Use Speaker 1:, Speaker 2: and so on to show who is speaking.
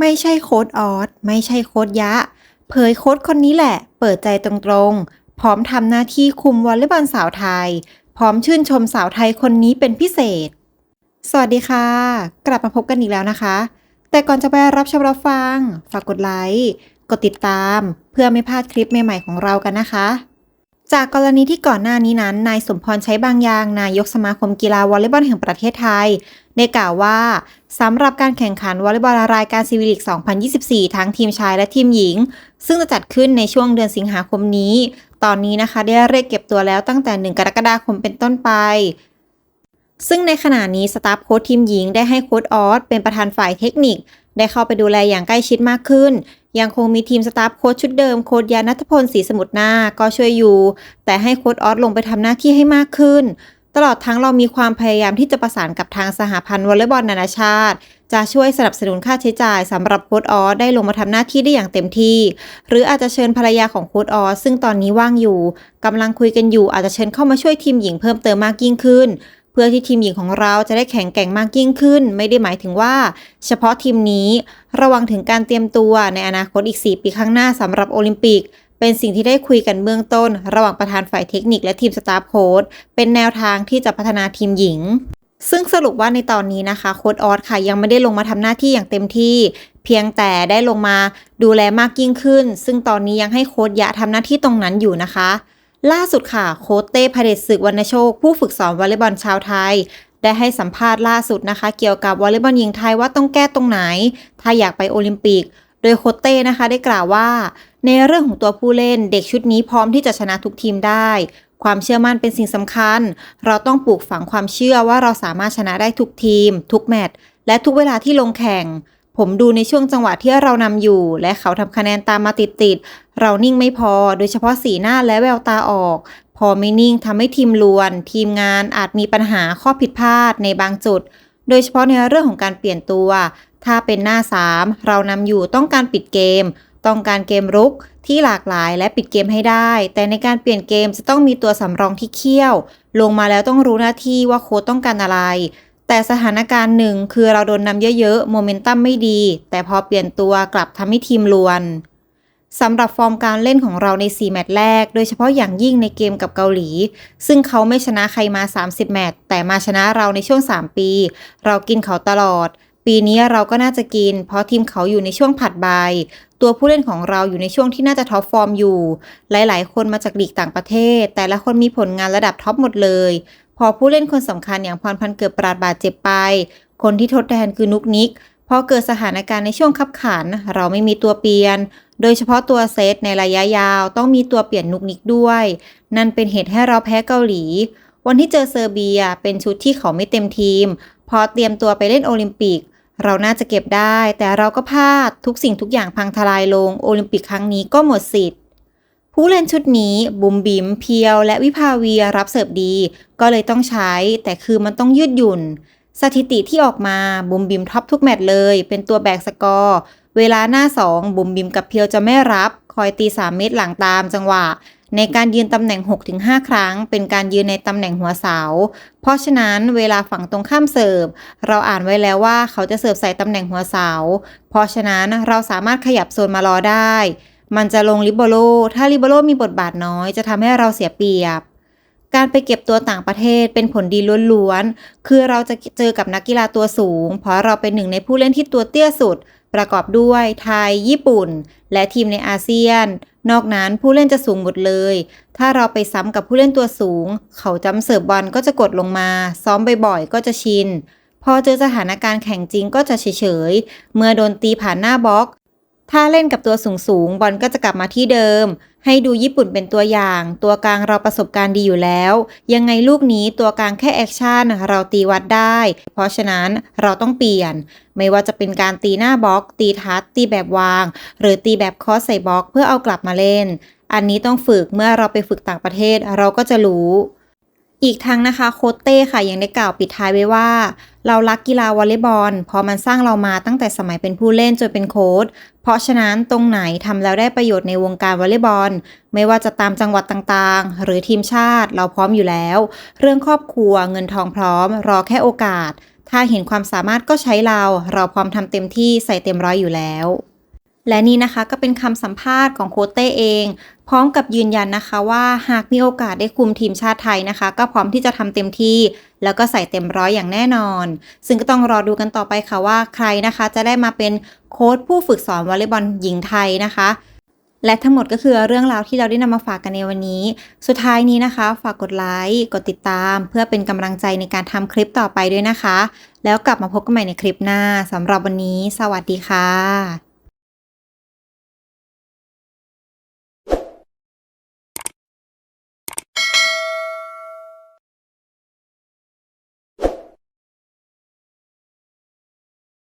Speaker 1: ไม่ใช่โค้ดออสไม่ใช่โค้ดยะ เผยโค้ดคนนี้แหละ เปิดใจตรงๆ พร้อมทำหน้าที่คุมวอลเลย์บอลสาวไทย พร้อมชื่นชมสาวไทยคนนี้เป็นพิเศษ สวัสดีค่ะ กลับมาพบกันอีกแล้วนะคะ แต่ก่อนจะไปรับชมรับฟัง ฝากกดไลค์กดติดตามเพื่อไม่พลาดคลิปใหม่ๆของเรากันนะคะ จากกรณีที่ก่อนหน้านี้นั้น นายสมพรใช้บางอย่างนายกสมาคมกีฬาวอลเลย์บอลแห่งประเทศไทย ได้กล่าวว่าสำหรับการแข่งขันวอลเลย์บอลรายการซีวิลิก 2024 ทั้งทีมชายและทีมหญิง ซึ่งจะจัดขึ้นในช่วงเดือนสิงหาคมนี้ ตอนนี้นะคะได้เรียกเก็บตัวแล้วตั้งแต่ 1 กรกฎาคมเป็นต้นไปซึ่งในขณะนี้สตาฟโค้ชทีมหญิงได้ให้โค้ชออสเป็นประธานฝ่ายเทคนิค ได้เข้าไปดูแลอย่างใกล้ชิดมากขึ้น ยังคงมีทีมสตาฟโค้ชชุดเดิมโค้ชยานัทพลศรีสมุทรนาก็ช่วยอยู่ แต่ให้โค้ชออสลงไปทำหน้าที่ให้มากขึ้น ตลอดทั้งเรามีความพยายามที่จะประสานกับทางสหพันธ์วอลเลย์บอลนานาชาติ จะช่วยสนับสนุนค่าใช้จ่ายสำหรับโค้ชออสได้ลงมาทำหน้าที่ได้อย่างเต็มที่ หรืออาจจะเชิญภรรยาของโค้ชออสซึ่งตอนนี้ว่างอยู่กำลังคุยกันอยู่อาจจะเชิญเข้ามาช่วยทีมหญิงเพิ่มเติมมากยิ่งขึ้นเพื่อที่ทีมหญิงของเราจะได้แข็งแกร่งมากยิ่งขึ้น ไม่ได้หมายถึงว่า เฉพาะทีมนี้ระวังถึงการเตรียมตัวในอนาคตอีก 4 ปีข้างหน้าสำหรับโอลิมปิก เป็นสิ่งที่ได้คุยกันเบื้องต้น ระหว่างประธานฝ่ายเทคนิคและทีมสตาฟโค้ชเป็นแนวทางที่จะพัฒนาทีมหญิง ซึ่งสรุปว่าในตอนนี้นะคะโค้ดออสค่ะยังไม่ได้ลงมาทำหน้าที่อย่างเต็มที่ เพียงแต่ได้ลงมาดูแลมากยิ่งขึ้น ซึ่งตอนนี้ยังให้โค้ดยะทำหน้าที่ตรงนั้นอยู่นะคะล่าสุดค่ะโค้ดเต้พเดชศึกวรรณโชค ผู้ฝึกสอนวอลเลย์บอลชาวไทย ได้ให้สัมภาษณ์ล่าสุดนะคะ เกี่ยวกับวอลเลย์บอลหญิงไทยว่าต้องแก้ตรงไหน ถ้าอยากไปโอลิมปิก โดยโคเต้นะคะได้กล่าวว่า ในเรื่องของตัวผู้เล่นเด็กชุดนี้พร้อมที่จะชนะทุกทีมได้ ความเชื่อมั่นเป็นสิ่งสำคัญ เราต้องปลูกฝังความเชื่อว่าเราสามารถชนะได้ทุกทีม ทุกแมตช์และทุกเวลาที่ลงแข่ง ผมดูในช่วงจังหวะที่เรานำอยู่ และเขาทำคะแนนตามมาติดๆเรานิ่งไม่พอ โดยเฉพาะสีหน้าและแววตาออก พอไม่นิ่งทำให้ทีมลวน ทีมงานอาจมีปัญหาข้อผิดพลาดในบางจุด โดยเฉพาะในเรื่องของการเปลี่ยนตัว ถ้าเป็นหน้า 3 เรานำอยู่ต้องการปิดเกม ต้องการเกมรุกที่หลากหลายและปิดเกมให้ได้ แต่ในการเปลี่ยนเกมจะต้องมีตัวสำรองที่เขี้ยว ลงมาแล้วต้องรู้หน้าที่ว่าโค้ชต้องการอะไร แต่สถานการณ์หนึ่งคือเราโดนนำเยอะๆ โมเมนตัมไม่ดี แต่พอเปลี่ยนตัวกลับทำให้ทีมลวน สำหรับฟอร์มการเล่นของเราใน 4 แมตช์แรก โดยเฉพาะอย่างยิ่งในเกมกับเกาหลี ซึ่งเขาไม่ชนะใครมา 30 แมตช์แต่มาชนะเราในช่วง 3 ปี เรากินเขาตลอด ปีนี้เราก็น่าจะกิน เพราะทีมเขาอยู่ในช่วงผัดใบ ตัวผู้เล่นของเราอยู่ในช่วงที่น่าจะท็อปฟอร์มอยู่ หลาย ๆ คนมาจากลีกต่างประเทศ แต่ละคนมีผลงานระดับท็อปหมดเลย พอผู้เล่นคนสำคัญอย่างพรพันเกิดปราดบาดเจ็บไป คนที่ทดแทนคือนุกนิกพอเกิดสถานการณ์ในช่วงคับขัน เราไม่มีตัวเปลี่ยน โดยเฉพาะตัวเซตในระยะยาวต้องมีตัวเปลี่ยนนุกนิกด้วย นั่นเป็นเหตุให้เราแพ้เกาหลี วันที่เจอเซอร์เบียเป็นชุดที่เขาไม่เต็มทีม พอเตรียมตัวไปเล่นโอลิมปิก เราน่าจะเก็บได้ แต่เราก็พลาดทุกสิ่งทุกอย่างพังทลายลงโอลิมปิกครั้งนี้ก็หมดสิทธิ์ผู้เล่นชุดนี้บุมบิมเพียว และวิภาวีรับเสิร์ฟดี ก็เลยต้องใช้ แต่คือมันต้องยืดหยุ่น สถิติที่ออกมาบุมบิมท็อปทุกแมตช์เลย เป็นตัวแบกสกอร์ เวลาหน้า2บุมบิมกับเพียวจะไม่รับ คอยตี 3 เมตรหลังตามจังหวะ ในการยืนตำแหน่ง 6-5 ครั้ง เป็นการยืนในตำแหน่งหัวเสา เพราะฉะนั้นเวลาฝั่งตรงข้ามเสิร์ฟ เราอ่านไว้แล้วว่าเขาจะเสิร์ฟใส่ตำแหน่งหัวเสา เพราะฉะนั้นเราสามารถขยับโซนมารอได้ มันจะลงลิเบโรถ้าลิเบโรมีบทบาทน้อยจะทำให้เราเสียเปรียบการไปเก็บตัวต่างประเทศเป็นผลดีล้วนๆ คือเราจะเจอกับนักกีฬาตัวสูง เพราะเราเป็นหนึ่งในผู้เล่นที่ตัวเตี้ยสุด ประกอบด้วยไทย ญี่ปุ่น และทีมในอาเซียน นอกนั้นผู้เล่นจะสูงหมดเลย ถ้าเราไปซ้ำกับผู้เล่นตัวสูง เขาจำเสิร์ฟบอลก็จะกดลงมา ซ้อมบ่อยๆก็จะชิน พอเจอสถานการณ์แข่งจริงก็จะเฉยๆ เมื่อโดนตีผ่านหน้าบล็อก ถ้าเล่นกับตัวสูงๆบอลก็จะกลับมาที่เดิม ให้ดูญี่ปุ่นเป็นตัวอย่าง ตัวกลางเราประสบการณ์ดีอยู่แล้ว ยังไงลูกนี้ตัวกลางแค่แอคชั่นเราตีวัดได้ เพราะฉะนั้นเราต้องเปลี่ยน ไม่ว่าจะเป็นการตีหน้าบล็อก ตีทัดตีแบบวาง หรือตีแบบคอสใส่บล็อกเพื่อเอากลับมาเล่น อันนี้ต้องฝึกเมื่อเราไปฝึกต่างประเทศเราก็จะรู้ อีกทั้งนะคะโคเต้ค่ะยังได้กล่าวปิดท้ายไว้ว่า เรารักกีฬาวอลเลย์บอลเพราะมันสร้างเรามาตั้งแต่สมัยเป็นผู้เล่นจนเป็นโค้ชเพราะฉะนั้นตรงไหนทำแล้วได้ประโยชน์ในวงการวอลเลย์บอล ไม่ว่าจะตามจังหวัดต่างๆ หรือทีมชาติเราพร้อมอยู่แล้ว เรื่องครอบครัวเงินทองพร้อม รอแค่โอกาส ถ้าเห็นความสามารถก็ใช้เรา เราพร้อมทำเต็มที่ใส่เต็มร้อยอยู่แล้ว และนี่นะคะก็เป็นคำสัมภาษณ์ของโคเต้เอง พร้อมกับยืนยันนะคะว่าหากมีโอกาสได้คุมทีมชาติไทยนะคะ ก็พร้อมที่จะทำเต็มที่ แล้วก็ใส่เต็มร้อยอย่างแน่นอน ซึ่งก็ต้องรอดูกันต่อไปค่ะว่าใครนะคะ จะได้มาเป็นโค้ชผู้ฝึกสอนวอลเลย์บอลหญิงไทยนะคะและทั้งหมดก็คือเรื่องราวที่เราได้นำมาฝากกันในวันนี้ สุดท้ายนี้นะคะ ฝากกดไลค์ กดติดตาม เพื่อเป็นกำลังใจในการทำคลิปต่อไปด้วยนะคะ แล้วกลับมาพบกันใหม่ในคลิปหน้าสำหรับวันนี้ สวัสดีค่ะ